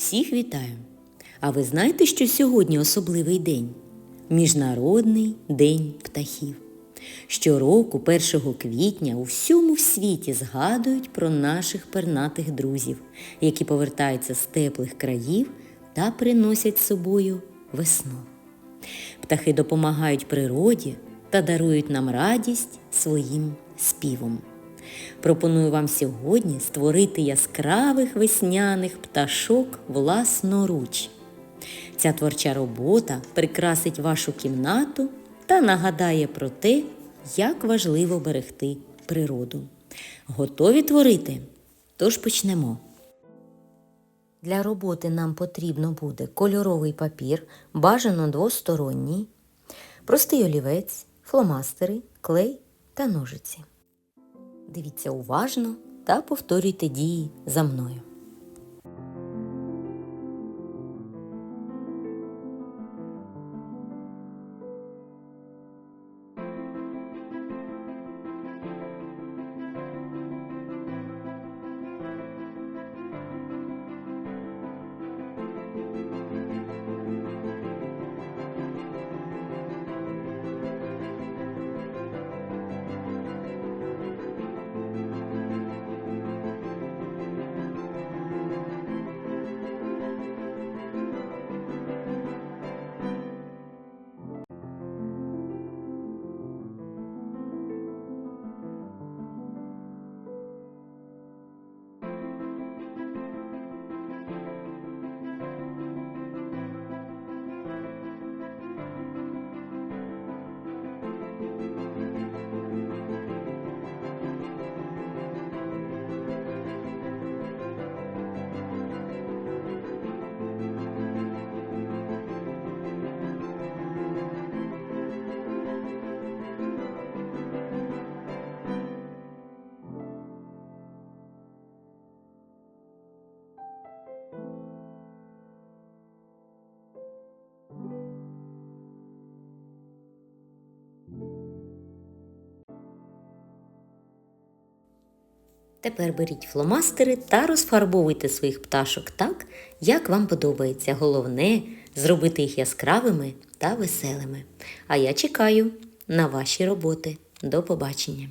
Всіх вітаю! А ви знаєте, що сьогодні особливий день? Міжнародний день птахів. Щороку, 1 квітня, у всьому світі згадують про наших пернатих друзів, які повертаються з теплих країв та приносять з собою весну. Птахи допомагають природі та дарують нам радість своїм співом. Пропоную вам сьогодні створити яскравих весняних пташок власноруч. Ця творча робота прикрасить вашу кімнату та нагадає про те, як важливо берегти природу. Готові творити? Тож почнемо. Для роботи нам потрібно буде кольоровий папір, бажано двосторонній, простий олівець, фломастери, клей та ножиці. Дивіться уважно та повторюйте дії за мною. Тепер беріть фломастери та розфарбовуйте своїх пташок так, як вам подобається. Головне зробити їх яскравими та веселими. А я чекаю на ваші роботи. До побачення!